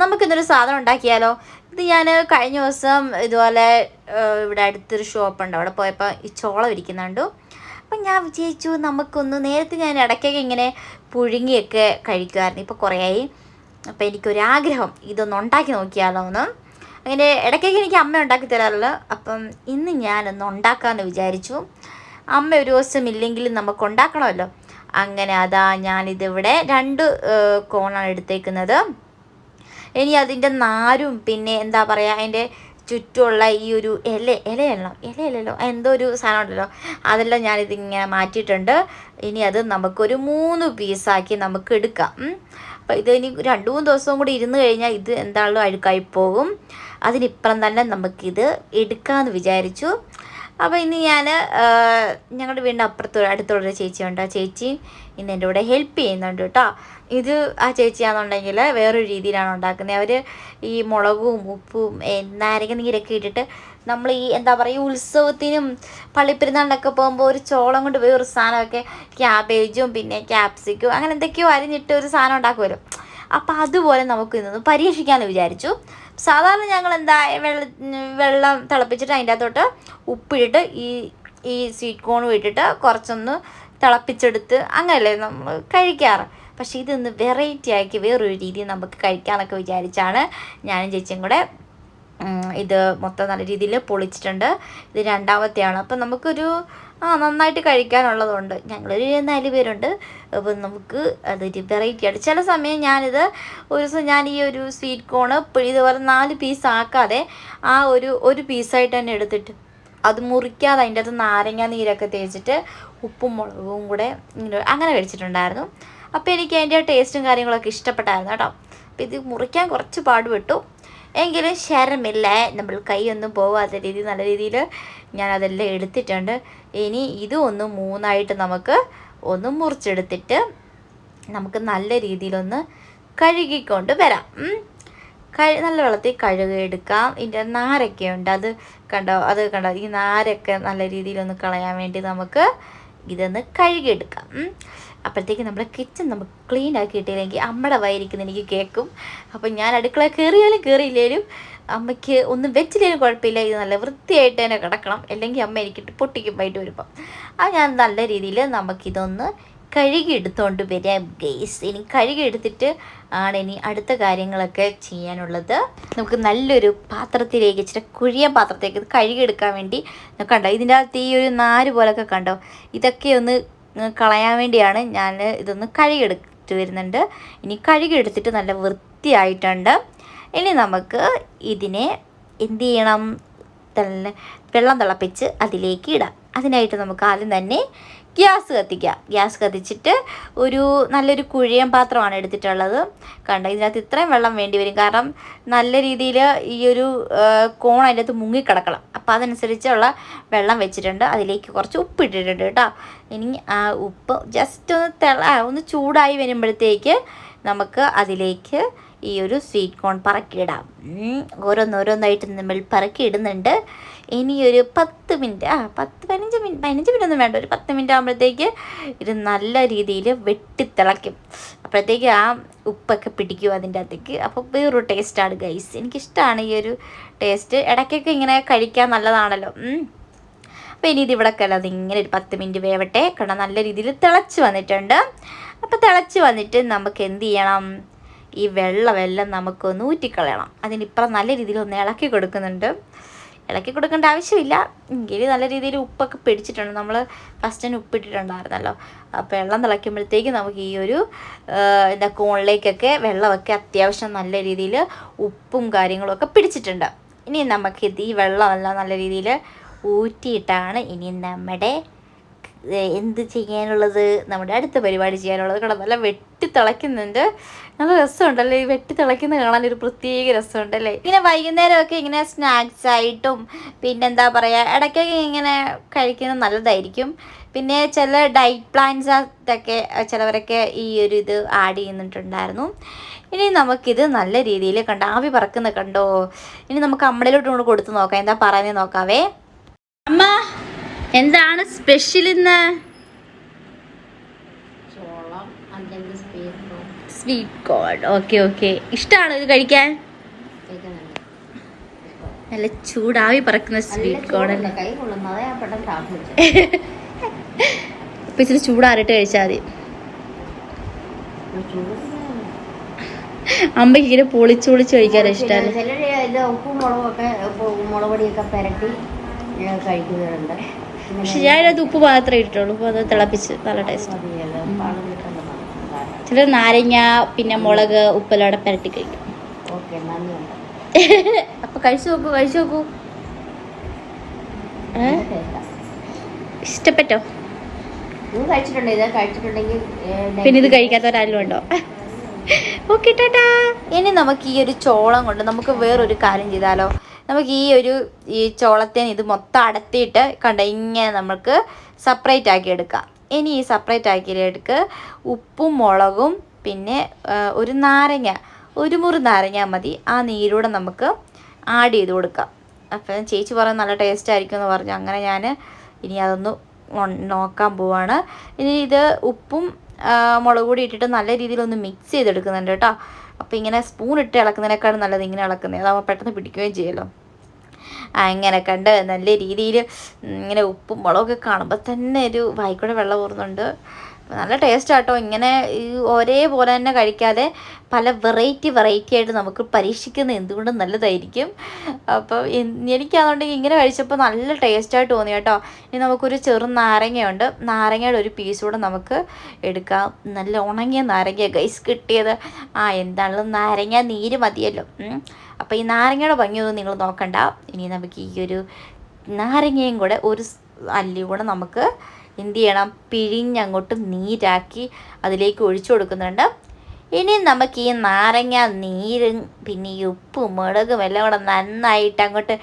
നമുക്കിന്നൊരു സാധനം ഉണ്ടാക്കിയാലോ? ഇത് ഞാൻ കഴിഞ്ഞ ദിവസം ഇതുപോലെ ഇവിടെ അടുത്തൊരു ഷോപ്പുണ്ട്. അവിടെ പോയപ്പോൾ ഈ ചോളം ഇരിക്കുന്നുണ്ട് അപ്പം ഞാൻ വിചാരിച്ചു നമുക്കൊന്ന് നേരത്തെ ഞാൻ ഇടയ്ക്കൊക്കെ ഇങ്ങനെ പുഴുങ്ങിയൊക്കെ കഴിക്കുമായിരുന്നു ഇപ്പോൾ കുറേ ആയി അപ്പോൾ എനിക്കൊരാഗ്രഹം ഇതൊന്ന് ഉണ്ടാക്കി നോക്കിയാലോ എന്ന് അങ്ങനെ ഇടയ്ക്കൊക്കെ എനിക്ക് അമ്മ ഉണ്ടാക്കി തരാറുള്ളൂ അപ്പം ഇന്ന് ഞാനൊന്ന് ഉണ്ടാക്കാമെന്ന് വിചാരിച്ചു. അമ്മ ഒരു ദിവസം ഇല്ലെങ്കിലും നമുക്ക് ഉണ്ടാക്കണമല്ലോ. അങ്ങനെ അതാ ഞാനിതിവിടെ രണ്ട് കോണാണ് എടുത്തേക്കുന്നത്. ഇനി അതിന്റെ നാരും പിന്നെ എന്താ പറയുക അതിന്റെ ചുറ്റുമുള്ള ഈ ഒരു ഇല ഇലയല്ലോ ഇലയല്ലല്ലോ എന്തോ ഒരു സാധനം ഉണ്ടല്ലോ. അതെല്ലാം ഞാനിതിങ്ങനെ മാറ്റിയിട്ടുണ്ട്. ഇനി അത് നമുക്കൊരു മൂന്ന് പീസാക്കി നമുക്ക് എടുക്കാം. അപ്പം അപ്പോൾ ഇത് ഇനി രണ്ട് മൂന്ന് ദിവസവും കൂടി ഇരുന്ന് കഴിഞ്ഞാൽ ഇത് എന്താണല്ലോ അഴുക്കായി പോകും. അതിനിപ്പുറം തന്നെ നമുക്കിത് എടുക്കാമെന്ന് വിചാരിച്ചു. അപ്പോൾ ഇന്ന് ഞാൻ ഞങ്ങളുടെ വീടിന്റെ അപ്പുറത്ത് അടുത്തുള്ളൊരു ചേച്ചിയുണ്ട്. ആ ചേച്ചി ഇന്ന് എന്റെ കൂടെ ഹെൽപ്പ് ചെയ്യുന്നുണ്ട് കേട്ടോ. ഇത് ആ ചേച്ചിയാണെന്നുണ്ടെങ്കിൽ വേറൊരു രീതിയിലാണ് ഉണ്ടാക്കുന്നത്. അവർ ഈ മുളകും ഉപ്പും നാരങ്ങ നീരൊക്കെ ഇട്ടിട്ട് നമ്മൾ ഈ എന്താ പറയുക ഉത്സവത്തിനും പള്ളിപ്പെരുന്നാളിനൊക്കെ പോകുമ്പോൾ ഒരു ചോളം കൊണ്ട് വേറൊരു സാധനമൊക്കെ ക്യാബേജും പിന്നെ ക്യാപ്സിക്കും അങ്ങനെ എന്തൊക്കെയോ അരിഞ്ഞിട്ട് ഒരു സാധനം ഉണ്ടാക്കുമല്ലോ അപ്പോൾ അതുപോലെ നമുക്ക് ഇന്നൊന്ന് പരീക്ഷിക്കാമെന്ന് വിചാരിച്ചു. സാധാരണ ഞങ്ങൾ എന്താ വെള്ള വെള്ളം തിളപ്പിച്ചിട്ട് അതിന്റെ അകത്തോട്ട് ഉപ്പിട്ടിട്ട് ഈ ഈ സ്വീറ്റ് കോണും ഇട്ടിട്ട് കുറച്ചൊന്ന് തിളപ്പിച്ചെടുത്ത് അങ്ങനെയല്ലേ നമ്മൾ കഴിക്കാറ്. പക്ഷേ ഇതൊന്ന് വെറൈറ്റി ആക്കി വേറൊരു രീതിയിൽ നമുക്ക് കഴിക്കാമെന്നൊക്കെ വിചാരിച്ചാണ് ഞാനും ചേച്ചിയും കൂടെ ഇത് മൊത്തം നല്ല രീതിയിൽ പൊളിച്ചിട്ടുണ്ട്. ഇത് രണ്ടാമത്തെയാണ്. അപ്പം നമുക്കൊരു ആ നന്നായിട്ട് കഴിക്കാനുള്ളതുണ്ട്. ഞങ്ങളൊരു നാല് പേരുണ്ട്. അപ്പം നമുക്ക് അതൊരു വെറൈറ്റി ആയിട്ട് ചില സമയം ഞാനിത് ഒരു ദിവസം ഞാൻ ഈ ഒരു സ്വീറ്റ് കോണ് ഇതുപോലെ നാല് പീസ് ആക്കാതെ ആ ഒരു ഒരു പീസായിട്ട് തന്നെ എടുത്തിട്ട് അത് മുറിക്കാതെ അതിന്റെ അകത്ത് നാരങ്ങ നീരൊക്കെ തേച്ചിട്ട് ഉപ്പും മുളകും കൂടെ ഇങ്ങനെ അങ്ങനെ കഴിച്ചിട്ടുണ്ടായിരുന്നു. അപ്പോൾ എനിക്ക് അതിന്റെ ടേസ്റ്റും കാര്യങ്ങളൊക്കെ ഇഷ്ടപ്പെട്ടായിരുന്നു കേട്ടോ. അപ്പോൾ ഇത് മുറിക്കാൻ കുറച്ച് പാടുപെട്ടു. എങ്കിലും ശരമില്ല. നമ്മൾ കൈയൊന്നും പോവാത്ത രീതിയിൽ നല്ല രീതിയിൽ ഞാൻ അതെല്ലാം എടുത്തിട്ടുണ്ട്. ഇനി ഇതും ഒന്ന് മൂന്നായിട്ട് നമുക്ക് ഒന്ന് മുറിച്ചെടുത്തിട്ട് നമുക്ക് നല്ല രീതിയിലൊന്ന് കഴുകിക്കൊണ്ട് വരാം. കഴു നല്ല വെള്ളത്തിൽ കഴുകിയെടുക്കാം. ഇതിന്റെ നാരൊക്കെ ഉണ്ട്. അത് കണ്ടോ? അത് കണ്ടോ? ഈ നാരൊക്കെ നല്ല രീതിയിലൊന്ന് കളയാൻ വേണ്ടി നമുക്ക് ഇതൊന്ന് കഴുകിയെടുക്കാം. അപ്പോഴത്തേക്ക് നമ്മുടെ കിച്ചൺ നമുക്ക് ക്ലീൻ ആക്കി കിട്ടിയില്ലെങ്കിൽ അമ്മയുടെ വയറിക്കുന്ന എനിക്ക് കേൾക്കും അപ്പം ഞാൻ അടുക്കള കയറിയാലും കയറിയില്ലേലും അമ്മയ്ക്ക് ഒന്നും വെച്ചില്ലേലും കുഴപ്പമില്ല. ഇത് നല്ല വൃത്തിയായിട്ട് തന്നെ കിടക്കണം. അല്ലെങ്കിൽ അമ്മ എനിക്കിട്ട് പൊട്ടിക്കും വൈകിട്ട് വരുമ്പം. അത് ഞാൻ നല്ല രീതിയിൽ നമുക്കിതൊന്ന് കഴുകി എടുത്തുകൊണ്ട് വരാം ഗെയ്സ് ഇനി കഴുകി എടുത്തിട്ട് ആണ് ഇനി അടുത്ത കാര്യങ്ങളൊക്കെ ചെയ്യാനുള്ളത്. നമുക്ക് നല്ലൊരു പാത്രത്തിലേക്ക് ഇച്ചിരി കുഴിയ ഇത് കഴുകിയെടുക്കാൻ വേണ്ടി. കണ്ടോ? ഇതിന്റെ അകത്ത് ഈ ഒരു നാര് പോലൊക്കെ കണ്ടോ? ഇതൊക്കെ ഒന്ന് കളയാൻ വേണ്ടിയാണ് ഞാൻ ഇതൊന്ന് കഴുകിയെടുത്ത് വരുന്നുണ്ട്. ഇനി കഴുകിയെടുത്തിട്ട് നല്ല വൃത്തിയായിട്ടുണ്ട്. ഇനി നമുക്ക് ഇതിനെ എന്ത് ചെയ്യണം? വെള്ളം തിളപ്പിച്ച് അതിലേക്ക് ഇടാം. അതിനായിട്ട് നമുക്ക് ആദ്യം തന്നെ ഗ്യാസ് കത്തിക്കാം. ഗ്യാസ് കത്തിച്ചിട്ട് ഒരു നല്ലൊരു കുഴിയൻ പാത്രമാണ് എടുത്തിട്ടുള്ളത്. കണ്ട? ഇതിനകത്ത് ഇത്രയും വെള്ളം വേണ്ടി വരും. കാരണം നല്ല രീതിയിൽ ഈ ഒരു കോൺ അതിന്റെ അകത്ത് മുങ്ങിക്കിടക്കണം. അപ്പോൾ അതനുസരിച്ചുള്ള വെള്ളം വെച്ചിട്ടുണ്ട്. അതിലേക്ക് കുറച്ച് ഉപ്പ് ഇട്ടിട്ടുണ്ട് കേട്ടോ. ഇനി ആ ഉപ്പ് ജസ്റ്റ് ഒന്ന് തിള ഒന്ന് ചൂടായി വരുമ്പോഴത്തേക്ക് നമുക്ക് അതിലേക്ക് ഈ ഒരു സ്വീറ്റ് കോൺ പറക്കിയിടാം. ഓരോന്നോരോന്നായിട്ട് നമ്മൾ പറക്കിയിടുന്നുണ്ട്. ഇനി ഒരു പത്ത് മിനിറ്റ് ആ പത്ത് പതിനഞ്ച് മിനിറ്റ് പതിനഞ്ച് മിനിറ്റ് ഒന്നും വേണ്ട. ഒരു പത്ത് മിനിറ്റ് ആകുമ്പോഴത്തേക്ക് ഇത് നല്ല രീതിയിൽ വെട്ടിത്തിളയ്ക്കും. അപ്പോഴത്തേക്ക് ആ ഉപ്പൊക്കെ പിടിക്കും അതിന്റെ അകത്തേക്ക്. അപ്പോൾ വേറൊരു ടേസ്റ്റാണ് ഗൈസ് എനിക്കിഷ്ടമാണ് ഈ ഒരു ടേസ്റ്റ് ഇടയ്ക്കൊക്കെ ഇങ്ങനെ കഴിക്കാൻ നല്ലതാണല്ലോ. അപ്പോൾ ഇനി ഇത് ഇവിടെ കിടന്ന് ഇങ്ങനെ ഒരു പത്ത് മിനിറ്റ് വേവട്ടെ. കാരണം നല്ല രീതിയിൽ തിളച്ച് വന്നിട്ടുണ്ട്. അപ്പോൾ തിളച്ച് വന്നിട്ട് നമുക്ക് എന്ത് ചെയ്യണം? ഈ വെള്ളമെല്ലാം നമുക്കൊന്ന് ഊറ്റിക്കളയണം. അതിനിപ്പുറം നല്ല രീതിയിൽ ഒന്ന് ഇളക്കി കൊടുക്കുന്നുണ്ട്. ഇളക്കി കൊടുക്കേണ്ട ആവശ്യമില്ല. എങ്കിൽ നല്ല രീതിയിൽ ഉപ്പൊക്കെ പിടിച്ചിട്ടുണ്ട്. നമ്മൾ ഫസ്റ്റ് തന്നെ ഉപ്പിട്ടിട്ടുണ്ടായിരുന്നല്ലോ. അപ്പോൾ വെള്ളം തിളയ്ക്കുമ്പോഴത്തേക്ക് നമുക്ക് ഈ ഒരു എന്താ കോണിലേക്കൊക്കെ വെള്ളമൊക്കെ അത്യാവശ്യം നല്ല രീതിയിൽ ഉപ്പും കാര്യങ്ങളും ഒക്കെ പിടിച്ചിട്ടുണ്ട്. ഇനി നമുക്കിത് ഈ വെള്ളമെല്ലാം നല്ല രീതിയിൽ ഊറ്റിയിട്ടാണ് ഇനി നമ്മുടെ എന്ത് ചെയ്യാനുള്ളത്? നമ്മുടെ അടുത്ത പരിപാടി ചെയ്യാനുള്ളത് കട നല്ല വെട്ടി തിളയ്ക്കുന്നുണ്ട്. നല്ല രസമുണ്ടല്ലേ? ഈ വെട്ടി തിളയ്ക്കുന്നത് കാണാൻ ഒരു പ്രത്യേക രസമുണ്ടല്ലേ? ഇങ്ങനെ വൈകുന്നേരമൊക്കെ ഇങ്ങനെ സ്നാക്സ് ആയിട്ടും പിന്നെന്താ പറയുക ഇടയ്ക്കൊക്കെ ഇങ്ങനെ കഴിക്കുന്നത് നല്ലതായിരിക്കും. പിന്നെ ചില ഡയറ്റ് പ്ലാൻസ് ഒക്കെ ചിലവരൊക്കെ ഈ ഒരു ഇത് ആഡ് ചെയ്യുന്നിട്ടുണ്ടായിരുന്നു ഇനി നമുക്കിത് നല്ല രീതിയിൽ കണ്ടോ? ആവി പറക്കുന്ന കണ്ടോ? ഇനി നമുക്ക് അമ്മയിലോട്ട് കൊണ്ട് കൊടുത്ത് നോക്കാം. എന്താ പറയുന്നത് നോക്കാവേ? അമ്മ എന്താണ് സ്പെഷ്യൽ ഇന്ന്? സ്വീറ്റ് കോൺ ഓക്കെ ഓക്കെ ഇഷ്ടമാണോ ഇത് കഴിക്കാൻ? നല്ല ചൂടാവി പറക്കുന്ന സ്വീറ്റ് കോൺ അല്ലേ? ഇപ്പൊ ഇച്ചിരി ചൂടാറിട്ട് കഴിച്ചാൽ മതി. അമ്മയ്ക്ക് ഇങ്ങനെ പൊളിച്ചു പൊളിച്ച് കഴിക്കാൻ ഇഷ്ടമാണ് ചിലര് ഇത് ഉപ്പും മുളകൊക്കെ മുളക് പൊടിയൊക്കെ പുരട്ടി കഴിക്കുന്നുണ്ട്. പക്ഷെ ഞാനത് ഉപ്പ് മാത്രമേ ഇട്ടുള്ളൂ അപ്പോൾ അത് തിളപ്പിച്ച് നല്ല ടേസ്റ്റ് ചില. ചിലർ നാരങ്ങ പിന്നെ മുളക് ഉപ്പെല്ലാം കൂടെ പുരട്ടി കഴിക്കും. അപ്പൊ കഴിച്ചു നോക്കൂ കഴിച്ചു നോക്കൂ. ഇഷ്ടപ്പെട്ടോ? പിന്നെ ഇത് കഴിക്കാത്തവരാരും ഉണ്ടോ? ഓക്കെ ടാറ്റാ. ഇനി നമുക്ക് ഈ ഒരു ചോളം കൊണ്ട് നമുക്ക് വേറൊരു കാര്യം ചെയ്താലോ? നമുക്ക് ഈ ഒരു ഈ ചോളത്തേന് ഇത് മൊത്തം അടത്തിയിട്ട് കണ്ട ഇങ്ങനെ നമുക്ക് സെപ്പറേറ്റ് ആക്കി എടുക്കാം. ഇനി ഈ സെപ്പറേറ്റ് ആക്കിയെടുക്ക് ഉപ്പും മുളകും പിന്നെ ഒരു നാരങ്ങ ഒരു മുറി നാരങ്ങ മതി. ആ നീരൂടെ നമുക്ക് ആഡ് ചെയ്ത് കൊടുക്കാം. അപ്പം ചേച്ചി പറയുന്നത് നല്ല ടേസ്റ്റ് ആയിരിക്കും എന്ന് പറഞ്ഞു. അങ്ങനെ ഞാൻ ഇനി അതൊന്ന് നോക്കാൻ പോവാണ്. ഇനി ഇത് ഉപ്പും മുളക് പൊടി ഇട്ടിട്ട് നല്ല രീതിയിലൊന്ന് മിക്സ് ചെയ്തെടുക്കുന്നുണ്ട് കേട്ടോ. അപ്പോൾ ഇങ്ങനെ സ്പൂൺ ഇട്ട് ഇളക്കുന്നതിനേക്കാളും നല്ലത് ഇങ്ങനെ ഇളക്കുന്നത് അതാകുമ്പോൾ പെട്ടെന്ന് പിടിക്കുകയും ചെയ്യുമല്ലോ ഇങ്ങനെ കണ്ട് നല്ല രീതിയിൽ ഇങ്ങനെ ഉപ്പും മുളകൊക്കെ കാണുമ്പോൾ തന്നെ ഒരു വായിക്കൂടെ വെള്ളം ഊറുന്നുണ്ട്. നല്ല ടേസ്റ്റ് ആട്ടോ. ഇങ്ങനെ ഒരേപോലെ തന്നെ കഴിക്കാതെ പല വെറൈറ്റി വെറൈറ്റി ആയിട്ട് നമുക്ക് പരീക്ഷിക്കുന്ന എന്തുകൊണ്ടും നല്ലതായിരിക്കും. അപ്പോൾ എനിക്കാണെന്നുണ്ടെങ്കിൽ ഇങ്ങനെ കഴിച്ചപ്പോൾ നല്ല ടേസ്റ്റായിട്ട് തോന്നി കേട്ടോ. ഇനി നമുക്കൊരു ചെറു നാരങ്ങയുണ്ട്. നാരങ്ങയുടെ ഒരു പീസ് കൂടെ നമുക്ക് എടുക്കാം. നല്ല ഉണങ്ങിയ നാരങ്ങ ഗൈസ് കിട്ടിയത്. ആ എന്താണല്ലോ നാരങ്ങ നീര് മതിയല്ലോ. അപ്പോൾ ഈ നാരങ്ങയുടെ ഭംഗിയൊന്നും നിങ്ങൾ നോക്കണ്ട. ഇനി നമുക്ക് ഈ ഒരു നാരങ്ങയും കൂടെ ഒരു അല്ലി കൂടെ നമുക്ക് എന്ത് ചെയ്യണം പിഴിഞ്ഞങ്ങോട്ട് നീരാക്കി അതിലേക്ക് ഒഴിച്ചു കൊടുക്കുന്നുണ്ട്. ഇനി നമുക്ക് ഈ നാരങ്ങ നീരും പിന്നെ ഈ ഉപ്പും മുളകും എല്ലാം കൂടെ നന്നായിട്ട് അങ്ങോട്ട്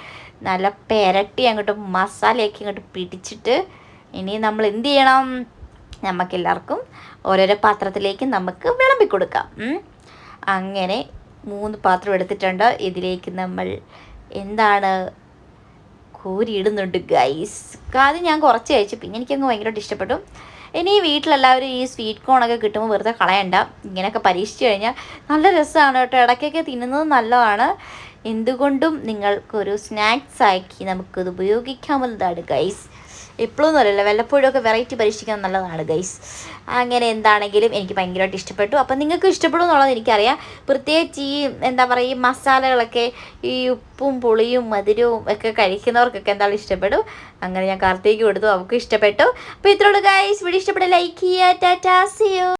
നല്ല പെരട്ടി അങ്ങോട്ട് മസാലയൊക്കെ അങ്ങോട്ട് പിടിച്ചിട്ട് ഇനി നമ്മൾ എന്ത് ചെയ്യണം? നമുക്കെല്ലാവർക്കും ഓരോരോ പാത്രത്തിലേക്ക് നമുക്ക് വിളമ്പി കൊടുക്കാം. അങ്ങനെ മൂന്ന് പാത്രം എടുത്തിട്ടുണ്ട്. ഇതിലേക്ക് നമ്മൾ എന്താണ് കോരിയിടുന്നുണ്ട് ഗൈസ് അത് ഞാൻ കുറച്ച് കഴിച്ചു. പിന്നെ എനിക്കങ്ങ് ഭയങ്കരമായിട്ട് ഇഷ്ടപ്പെട്ടു. ഇനി വീട്ടിലെല്ലാവരും ഈ സ്വീറ്റ് കോണൊക്കെ കിട്ടുമ്പോൾ വെറുതെ കളയണ്ട. ഇങ്ങനെയൊക്കെ പരീക്ഷിച്ച് കഴിഞ്ഞാൽ നല്ല രസമാണ് കേട്ടോ. ഇടയ്ക്കൊക്കെ തിന്നുന്നത് നല്ലതാണ്. എന്തുകൊണ്ടും നിങ്ങൾക്കൊരു സ്നാക്സ് ആക്കി നമുക്കത് ഉപയോഗിക്കാവുന്നതാണ് ഗൈസ് എപ്പോഴും അല്ലല്ലോ വല്ലപ്പോഴും ഒക്കെ വെറൈറ്റി പരീക്ഷിക്കാൻ നല്ലതാണ് ഗൈസ് അങ്ങനെ എന്താണെങ്കിലും എനിക്ക് ഭയങ്കരമായിട്ട് ഇഷ്ടപ്പെട്ടു. അപ്പം നിങ്ങൾക്ക് ഇഷ്ടപ്പെടും എന്നുള്ളത് എനിക്കറിയാം. പ്രത്യേകിച്ച് ഈ എന്താ പറയുക ഈ മസാലകളൊക്കെ ഈ ഉപ്പും പുളിയും മധുരവും ഒക്കെ കഴിക്കുന്നവർക്കൊക്കെ എന്തായാലും ഇഷ്ടപ്പെടും അങ്ങനെ ഞാൻ കാർത്തേക്ക് കൊടുത്തു. അവർക്ക് ഇഷ്ടപ്പെട്ടു. അപ്പോൾ ഇത്രയുള്ളൂ ഗൈസ് വീഡിയോ ഇഷ്ടപ്പെട്ട ലൈക്ക് ചെയ്യുക. Tata ciao